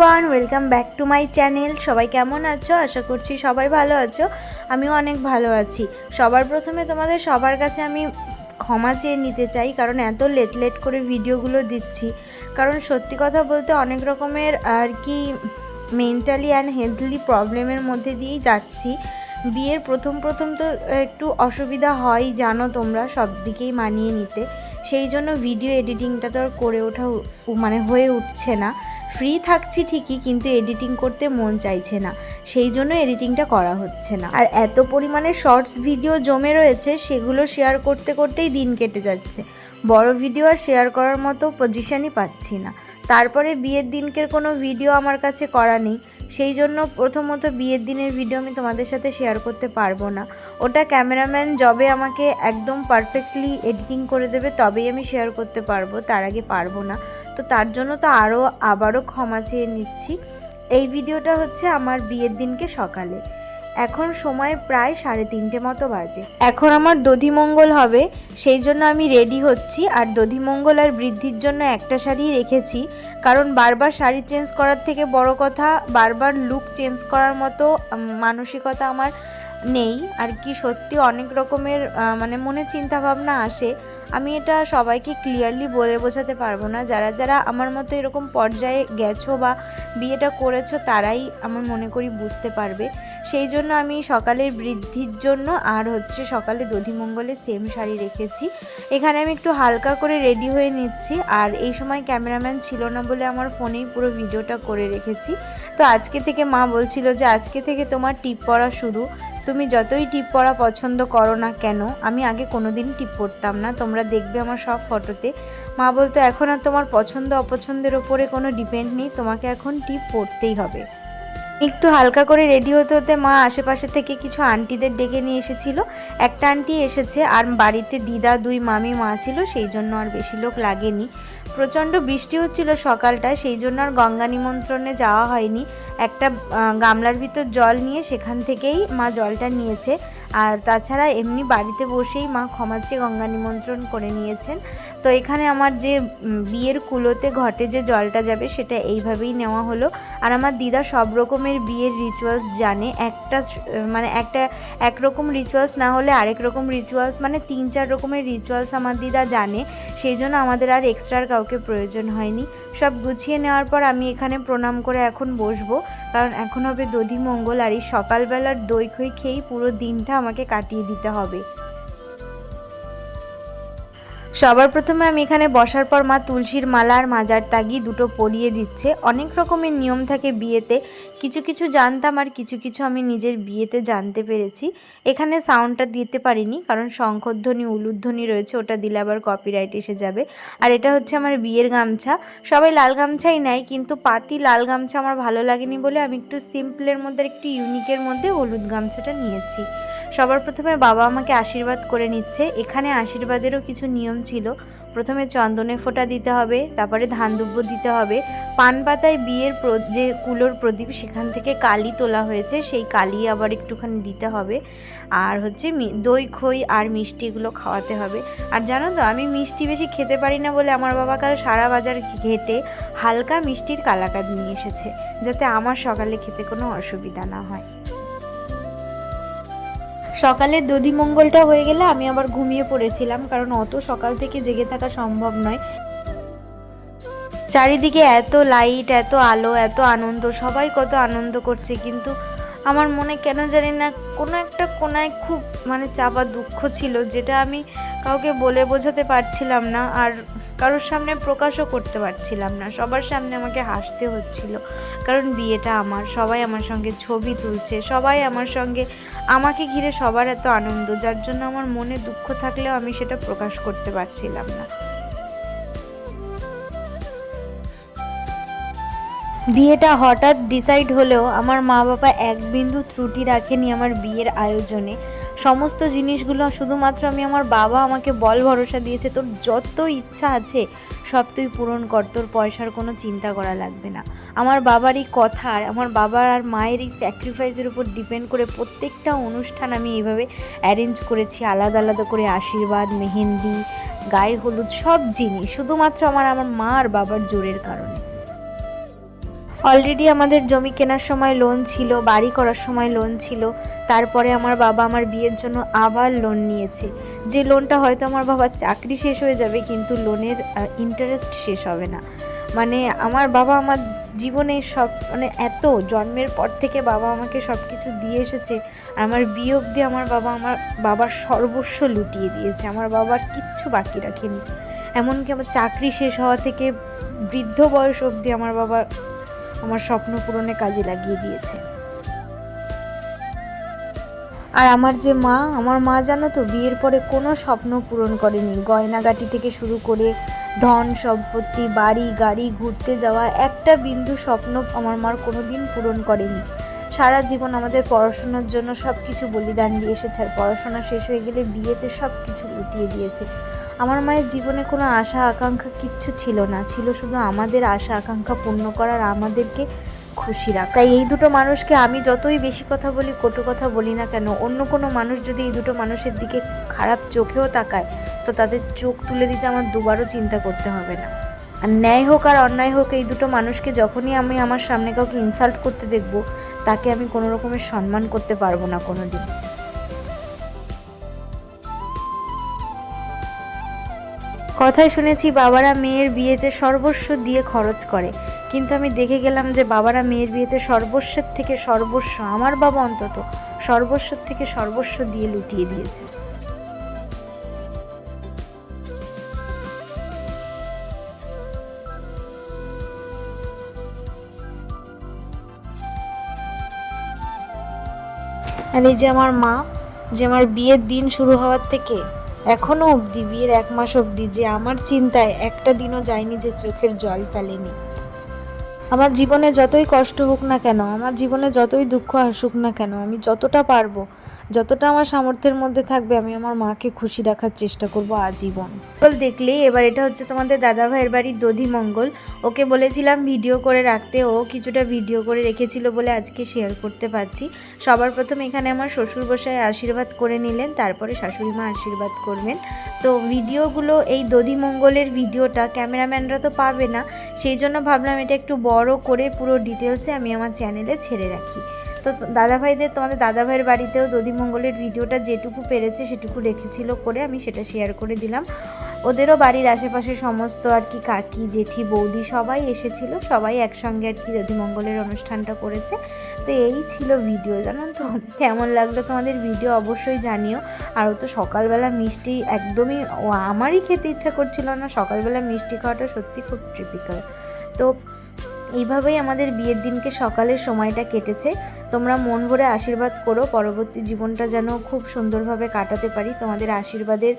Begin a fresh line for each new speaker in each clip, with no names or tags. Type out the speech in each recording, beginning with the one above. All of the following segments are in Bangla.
Everyone welcome back to my channel সবাই কেমন আছো? আশা করছি সবাই ভালো আছো। আমিও অনেক ভালো আছি। সবার প্রথমে তোমাদের সবার কাছে আমি ক্ষমা চেয়ে নিতে চাই, কারণ এত লেট লেট করে ভিডিওগুলো দিচ্ছি। কারণ সত্যি কথা বলতে অনেক রকমের আর কি মেন্টালি অ্যান্ড হেলথলি প্রবলেমের মধ্যে দিয়েই যাচ্ছি। বিয়ের প্রথম প্রথম তো একটু অসুবিধা হয়, জানো তোমরা, সব দিকেই মানিয়ে নিতে। সেই জন্য ভিডিও এডিটিংটা তো আর করে ওঠা মানে হয়ে উঠছে না। ফ্রি থাকছি ঠিকই, কিন্তু এডিটিং করতে মন চাইছে না। সেই জন্য এডিটিংটা করা হচ্ছে না। আর এত পরিমাণে শর্টস ভিডিও জমে রয়েছে, সেগুলো শেয়ার করতে করতেই দিন কেটে যাচ্ছে। বড় ভিডিও আর শেয়ার করার মতো পজিশনই পাচ্ছি না। তারপরে বিয়ের দিনকের কোনো ভিডিও আমার কাছে করা নেই। সেই জন্য প্রথমত বিয়ের দিনের ভিডিও আমি তোমাদের সাথে শেয়ার করতে পারব না। ওটা ক্যামেরাম্যান যবে আমাকে একদম পারফেক্টলি এডিটিং করে দেবে, তবেই আমি শেয়ার করতে পারব, তার আগে পারব না। তো তার জন্য তো আরও আবারও ক্ষমা চেয়ে নিচ্ছি। এই ভিডিওটা হচ্ছে আমার বিয়ের দিনকে সকালে। এখন সময় প্রায় সাড়ে তিনটে মতো বাজে। এখন আমার দধিমঙ্গল হবে, সেই জন্য আমি রেডি হচ্ছি। আর দধিমঙ্গল আর বৃদ্ধির জন্য একটা শাড়ি রেখেছি। কারণ বারবার শাড়ি চেঞ্জ করার থেকে বড় কথা, বারবার লুক চেঞ্জ করার মতো মানসিকতা আমার নেই। আর কি সত্যি অনেক রকমের মানে মনে চিন্তা ভাবনা আসে। আমি এটা সবাইকে ক্লিয়ারলি বলে বোঝাতে পারব না। যারা যারা আমার মতো এরকম পর্যায়ে গেছো বা বিয়েটা করেছ, তারাই আমার মনে করি বুঝতে পারবে। সেই জন্য আমি সকালের বৃদ্ধির জন্য আর হচ্ছে সকালে দধিমঙ্গলে সেম শাড়ি রেখেছি। এখানে আমি একটু হালকা করে রেডি হয়ে নিচ্ছি। আর এই সময় ক্যামেরাম্যান ছিল না বলে আমার ফোনেই পুরো ভিডিওটা করে রেখেছি। তো আজকে থেকে মা বলছিল যে, আজকে থেকে তোমার টিপ পরা শুরু। তুমি যতই টিপ পরা পছন্দ করো না কেন, আমি আগে কোনোদিন টিপ পরতাম না। তোমরা দেখবে আমার সব ফটোতে। মা বলতো, এখন আর তোমার পছন্দ অপছন্দের ওপরে কোনো ডিপেন্ড নেই, তোমাকে এখন টিপ পরতেই হবে। একটু হালকা করে রেডি হতে হতে মা আশেপাশে থেকে কিছু আন্টিদের ডেকে নিয়ে এসেছিল। একটা আন্টি এসেছে, আর বাড়িতে দিদা, দুই মামি, মা ছিল, সেই জন্য আর বেশি লোক লাগেনি। প্রচণ্ড বৃষ্টি হচ্ছিল সকালটায় সেই জন্য আর গঙ্গা নিমন্ত্রণে যাওয়া হয়নি। একটা গামলার ভিতর জল নিয়ে সেখান থেকেই মা জলটা নিয়েছে। আর তাছাড়া এমনি বাড়িতে বসেই মা ক্ষমা চেয়ে গঙ্গা নিমন্ত্রণ করে নিয়েছেন। তো এখানে আমার যে বিয়ের কুলোতে ঘটে যে জলটা যাবে সেটা এইভাবেই নেওয়া হলো। আর আমার দিদা সব রকমের বিয়ের রিচুয়ালস জানে। একটা মানে একটা একরকম রিচুয়ালস না হলে আরেক রকম রিচুয়ালস মানে তিন চার রকমের রিচুয়ালস আমার দিদা জানে। সেই জন্য আমাদের আর এক্সট্রার কাউকে প্রয়োজন হয়নি। সব গুছিয়ে নেওয়ার পর আমি এখানে প্রণাম করে এখন বসবো। কারণ এখন হবে দধি মঙ্গল আর এই সকালবেলার দই খই খেয়েই পুরো দিনটা আমাকে কাটিয়ে দিতে হবে। সবার প্রথমে আমি এখানে বসার পর মা তুলসীর মালা আর মাজার তাগি দুটো পরিয়ে দিচ্ছে। অনেক রকমের নিয়ম থাকে বিয়েতে। কিছু কিছু জানতাম আর কিছু কিছু আমি নিজের বিয়েতে জানতে পেরেছি। এখানে সাউন্ডটা দিতে পারিনি, কারণ শঙ্খধ্বনি, উলুধ্বনি রয়েছে, ওটা দিলে আবার কপিরাইট এসে যাবে। আর এটা হচ্ছে আমার বিয়ের গামছা। সবাই লাল গামছাই নেয়, কিন্তু পাতি লাল গামছা আমার ভালো লাগেনি বলে আমি একটু সিম্পলের মধ্যে একটু ইউনিকের মধ্যে হলুদ গামছাটা নিয়েছি। সবার প্রথমে বাবা আমাকে আশীর্বাদ করে নিচ্ছে। এখানে আশীর্বাদেরও কিছু নিয়ম ছিল। প্রথমে চন্দনে ফোঁটা দিতে হবে, তারপরে ধান দুব্য দিতে হবে। পান পাতায় বিয়ের যে কুলোর প্রদীপ, সেখান থেকে কালি তোলা হয়েছে, সেই কালি আবার একটুখানি দিতে হবে। আর হচ্ছে দই, খই আর মিষ্টি এগুলো খাওয়াতে হবে। আর জানো তো, আমি মিষ্টি বেশি খেতে পারি না বলে আমার বাবা কাল সারা বাজার ঘেটে হালকা মিষ্টির কালাকাদ নিয়ে এসেছে, যাতে আমার সকালে খেতে কোনো অসুবিধা না হয়। সকালের দধিমঙ্গলটা হয়ে গেলে আমি আবার ঘুমিয়ে পড়েছিলাম, কারণ অত সকাল থেকে জেগে থাকা সম্ভব নয়। চারিদিকে এত লাইট এত আলো, এত আনন্দ, সবাই কত আনন্দ করছে, কিন্তু আমার মনে কেন জানি না, কোনো একটা কোনায় খুব মানে চাপা দুঃখ ছিল, যেটা আমি কাউকে বলে বোঝাতে পারছিলাম না আর কারোর সামনে প্রকাশও করতে পারছিলাম না। সবার সামনে আমাকে হাসতে হচ্ছিল, কারণ বিয়েটা আমার, সবাই আমার সঙ্গে ছবি তুলছে, সবাই আমার সঙ্গে, আমাকে ঘিরে সবার এত আনন্দ, যার জন্য আমার মনে দুঃখ থাকলেও আমি সেটা প্রকাশ করতে পারছিলাম না। বিয়েটা হঠাৎ ডিসাইড হলেও আমার মা বাবা এক বিন্দু ত্রুটি রাখেনি আমার বিয়ের আয়োজনে। সমস্ত জিনিসগুলো শুধুমাত্র আমি আমার বাবা আমাকে বল ভরসা দিয়েছে, তোর যত ইচ্ছা আছে সব তুই পূরণ কর, তোর পয়সার কোনো চিন্তা করা লাগবে না। আমার বাবার এই কথা আর আমার বাবার আর মায়ের এই স্যাক্রিফাইসের উপর ডিপেন্ড করে প্রত্যেকটা অনুষ্ঠান আমি এইভাবে অ্যারেঞ্জ করেছি, আলাদা আলাদা করে আশীর্বাদ, মেহেন্দি, গায়ে হলুদ, সব জিনিস, শুধুমাত্র আমার আমার মা আর বাবার জোরের কারণে। অলরেডি আমাদের জমি কেনার সময় লোন ছিল, বাড়ি করার সময় লোন ছিল। তারপরে আমার বাবা আমার বিয়ের জন্য আবার লোন নিয়েছে। যে লোনটা হয়তো আমার বাবার চাকরি শেষ হয়ে যাবে, কিন্তু লোনের ইন্টারেস্ট শেষ হবে না। মানে আমার বাবা আমার জীবনে সব মানে এত জন্মের পর থেকে বাবা আমাকে সব কিছু দিয়ে এসেছে। আর আমার বিয়ে অবধি আমার বাবা আমার বাবার সর্বস্ব লুটিয়ে দিয়েছে। আমার বাবার কিচ্ছু বাকি রাখেনি। এমনকি আমার চাকরি শেষ হওয়া থেকে বৃদ্ধ বয়স অবধি আমার বাবা আমার স্বপ্ন পূরণে কাজে লাগিয়ে দিয়েছে। আর আমার যে মা, আমার মা জানো তো, বিয়ের পরে কোনো স্বপ্ন পূরণ করেনি। গয়নাগাটি থেকে শুরু করে ধন সম্পত্তি, বাড়ি, গাড়ি, ঘুরতে যাওয়া, একটা বিন্দু স্বপ্ন আমার মার কোনো দিন পূরণ করেনি। সারা জীবন আমাদের পড়াশোনার জন্য সব কিছু বলিদান দিয়ে এসেছে, আর পড়াশোনা শেষ হয়ে গেলে বিয়েতে সব কিছু লুটিয়ে দিয়েছে। আমার মায়ের জীবনে কোনো আশা, আকাঙ্ক্ষা কিচ্ছু ছিল না। ছিল শুধু আমাদের আশা, আকাঙ্ক্ষা পূর্ণ করার, আমাদেরকে খুশি রাখা। তাই এই দুটো মানুষকে আমি যতই বেশি কথা বলি, কটু কথা বলি না কেন, অন্য কোনো মানুষ যদি এই দুটো মানুষের দিকে খারাপ চোখেও তাকায়, তো তাদের চোখ তুলে দিতে আমার দুবারও চিন্তা করতে হবে না। আর ন্যায় হোক আর অন্যায় হোক, এই দুটো মানুষকে যখনই আমি আমার সামনে কাউকে ইনসাল্ট করতে দেখব, তাকে আমি কোনো রকমের সম্মান করতে পারব না কোনো দিন কথায় শুনেছি বাবারা মেয়ের বিয়েতে সর্বস্ব দিয়ে খরচ করে। কিন্তু আমি দেখে গেলাম যে বাবারা মেয়ের বিয়েতে সর্বস্বের থেকে সর্বস্ব, আমার বাবা অন্তত সর্বস্ব থেকে সর্বস্ব দিয়ে লুটিয়ে দিয়েছে। আর এই যে আমার মা, যে আমার বিয়ের দিন শুরু হওয়ার থেকে এখনও অবধি, বিয়ের এক মাস অবধি যে আমার চিন্তায় একটা দিনও যায়নি যে চোখের জল ফেলেনি। আমার জীবনে যতই কষ্ট হোক না কেন, আমার জীবনে যতই দুঃখ আসুক না কেন, আমি যতটা পারব যতটা আমার সামর্থ্যের মধ্যে থাকবে, আমি আমার মাকে খুশি রাখার চেষ্টা করব আজীবন। দেখলেই এবার এটা হচ্ছে তোমাদের দাদা ভাইয়ের বাড়ির দধি মঙ্গল। ওকে বলেছিলাম ভিডিও করে রাখতে, ও কিছুটা ভিডিও করে রেখেছিল বলে আজকে শেয়ার করতে পারছি। সবার প্রথম এখানে আমার শ্বশুর বসায় আশীর্বাদ করে নিলেন, তারপরে শাশুড়ি মা আশীর্বাদ করবেন। তো ভিডিওগুলো এই দধি মঙ্গলের ভিডিওটা ক্যামেরাম্যানরা তো পাবে না। সেই জন্য ভাবলাম এটা একটু বড় করে পুরো ডিটেলসে আমি আমার চ্যানেলে ছেড়ে রাখি। তো দাদাভাইদের, তোমাদের দাদাভাইয়ের বাড়িতেও দধিমঙ্গলের ভিডিওটা যেটুকু পেরেছে সেটুকু রেখেছিল করে আমি সেটা শেয়ার করে দিলাম। ওদেরও বাড়ির আশেপাশে সমস্ত আর কি কাকি, জেঠি, বৌদি সবাই এসেছিল, সবাই একসঙ্গে আর কি দধিমঙ্গলের অনুষ্ঠানটা করেছে। তো এই ছিল ভিডিও জানো তো? কেমন লাগল তোমাদের ভিডিও অবশ্যই জানিও। আর তো সকালবেলা মিষ্টি একদমই আমারই খেতে ইচ্ছা করছিল না, সকালবেলা মিষ্টি খাওয়াটা সত্যি খুব ট্রিপিক্যাল তো এইভাবেই আমাদের বিয়ের দিনকে সকালের সময়টা কেটেছে। তোমরা মন ভরে আশীর্বাদ করো, পরবর্তী জীবনটা যেন খুব সুন্দরভাবে কাটাতে পারি। তোমাদের আশীর্বাদের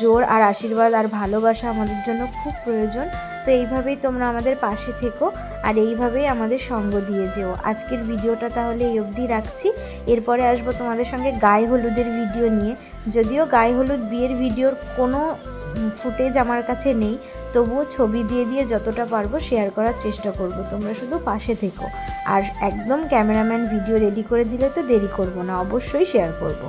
জোর আর আশীর্বাদ আর ভালোবাসা আমাদের জন্য খুব প্রয়োজন। তো এইভাবেই তোমরা আমাদের পাশে থেকো আর এইভাবেই আমাদের সঙ্গ দিয়ে যেও। আজকের ভিডিওটা তাহলে এই অবধি রাখছি। এরপরে আসব তোমাদের সঙ্গে গায়ে হলুদের ভিডিও নিয়ে। যদিও গায়ে হলুদ বিয়ের ভিডিওর কোনো ফুটেজ আমার কাছে নেই তবুও ছবি দিয়ে দিয়ে যতটা পারব শেয়ার করার চেষ্টা করব। তোমরা শুধু পাশে থেকো। আর একদম ক্যামেরাম্যান ভিডিও রেডি করে দিলে তো দেরি করব না, অবশ্যই শেয়ার করব।